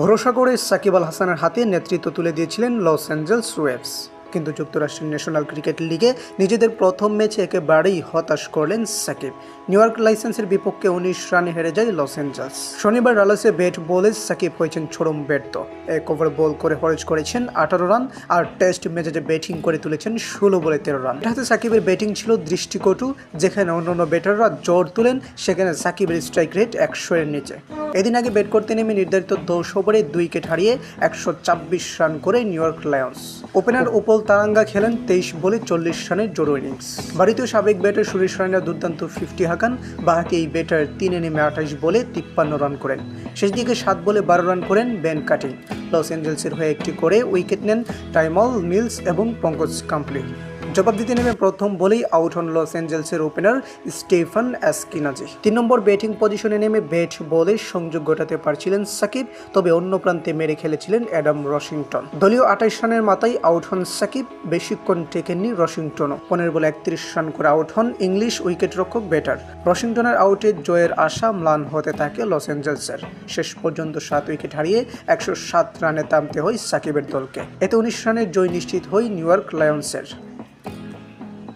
ভরসা করে সাকিব আল হাসানের হাতে নেতৃত্ব তুলে দিয়েছিলেন লস অ্যাঞ্জেলস ওয়েভস। কিন্তু যুক্তরাষ্ট্রের ন্যাশনাল ক্রিকেট লিগে নিজেদের প্রথম ম্যাচে একেবারেই হতাশ করলেন সাকিব। নিউ ইয়র্ক লাইসেন্সের বিপক্ষে উনিশ রানে হেরে যায় লস অ্যাঞ্জেলস। শনিবার রালাসে ব্যাট বলে সাকিব হয়েছেন চরম ব্যর্থ। এক ওভার বল করে খরচ করেছেন আঠারো রান আর টেস্ট ম্যাচে ব্যাটিং করে তুলেছেন ষোলো বলে তেরো রান। হাতে সাকিবের ব্যাটিং ছিল দৃষ্টিকটু, যেখানে অন্যান্য ব্যাটাররা জোর তুলেন, সেখানে সাকিবের স্ট্রাইক রেট একশো এর নিচে। এদিন আগে ব্যাট করতে নেমে নির্ধারিত দশ ওভারে দুই উইকেট হারিয়ে একশো ছাব্বিশ রান করে New York Lions. Opener Upul Tharanga খেলেন তেইশ বলে চল্লিশ রানের জোড়ো ইনিংস। ভারতীয় সাবেক ব্যাটার সুরেশ রায়না দুর্দান্ত ফিফটি হাঁকান বাহাকে এই ব্যাটার তিনে নেমে আঠাশ বলে তিপ্পান্ন রান করেন। শেষ দিকে সাত বলে বারো রান করেন ব্যান কাটিং লস অ্যাঞ্জেলসের হয়ে একটি করে উইকেট নেন টাইমল মিলস এবং পঙ্কজ কাম্পলি। জবাব দিতে নেমে প্রথম বলেই আউট হন লস অ্যাঞ্জেলসের ওপেনার স্টেফান অ্যাসকিনাজি। তিন নম্বর ব্যাটিং পজিশনে নেমে ব্যাট বলে সংযোগ ঘটাতে পারছিলেন সাকিব, তবে অন্য প্রান্তে মেরে খেলেছিলেন অ্যাডাম রশিংটন। দলীয় আঠাইশ রানের মাথায় আউট হন সাকিব, বেশিক্ষণ টেকেননি রশিংটনও। পনেরো বলে একত্রিশ রান করে আউট হন ইংলিশ উইকেট রক্ষক ব্যাটার। রশিংটনের আউটে জয়ের আশা ম্লান হতে থাকে লস অ্যাঞ্জেলসের শেষ পর্যন্ত সাত উইকেট হারিয়ে একশো সাত রানে থামতে হয় সাকিবের দলকে। এতে উনিশ রানের জয় নিশ্চিত হয় নিউ ইয়র্ক লায়ন্সের।